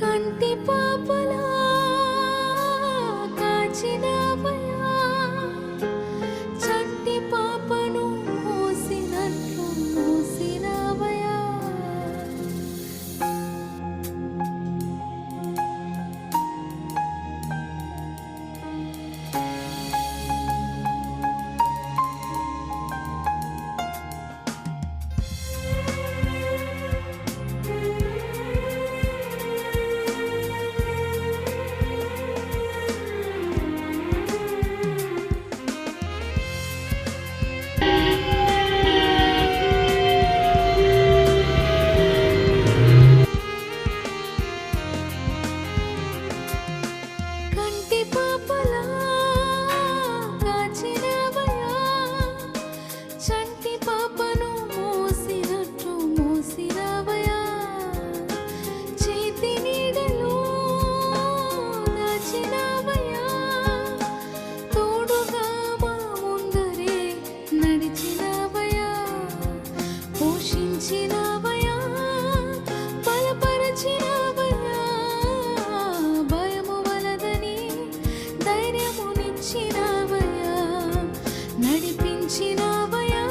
कण्टिपापना ధైర్యమునిచ్చినవయా నడిపించినవయా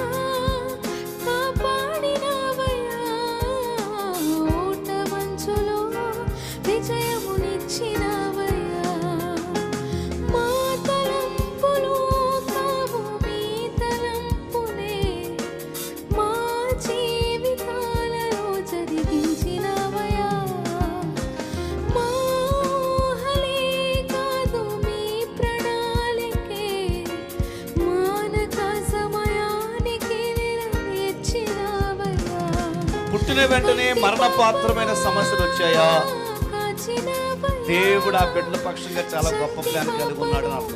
కాపాడినవయా ఓట మంచులో పుట్టిన వెంటనే మరణపాత్రమైన సమస్యలు వచ్చాయా? దేవుడు ఆ బిడ్డల పక్షంగా చాలా గొప్ప ప్లాన్ కలిగి ఉన్నాడు నాకు.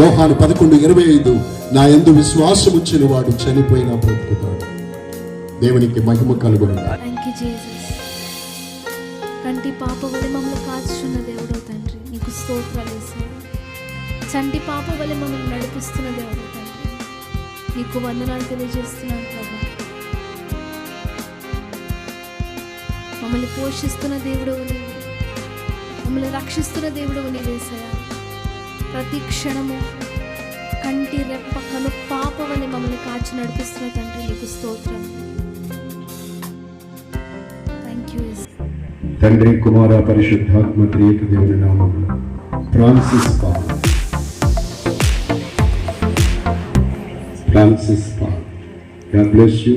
యోహాను పదకొండు ఇరవై ఐదు నా ఎందు విశ్వాసం వచ్చిన వాడు చనిపోయినా బ్రతుకుతాడు. దేవునికి మహిమ కలుగును. కంటి పాప వలె మమ్మల్ని కాచుచున్న దేవుడో తండ్రి నీకు స్తోత్రాలు చంటి పాప వలె మమ్మల్ని నడిపిస్తున్న దేవుడో తండ్రి నీకు వందనాలు తెలియజేస్తున్నాను ప్రభా. మమ్మల్ని పోషిస్తున్న దేవుడు నీవు. మమ్మల్ని రక్షిస్తున్న దేవుడు నీవేసయా ప్రతి క్షణము కంటి రెప్ప కను పాప వలె మమ్మల్ని కాచి నడిపిస్తున్న తండ్రి నీకు స్తోత్రం. తండ్రి కుమార పరిశుద్ధాత్మ త్రియక దేవుని నామములో Francis Paul Francis Paul God bless you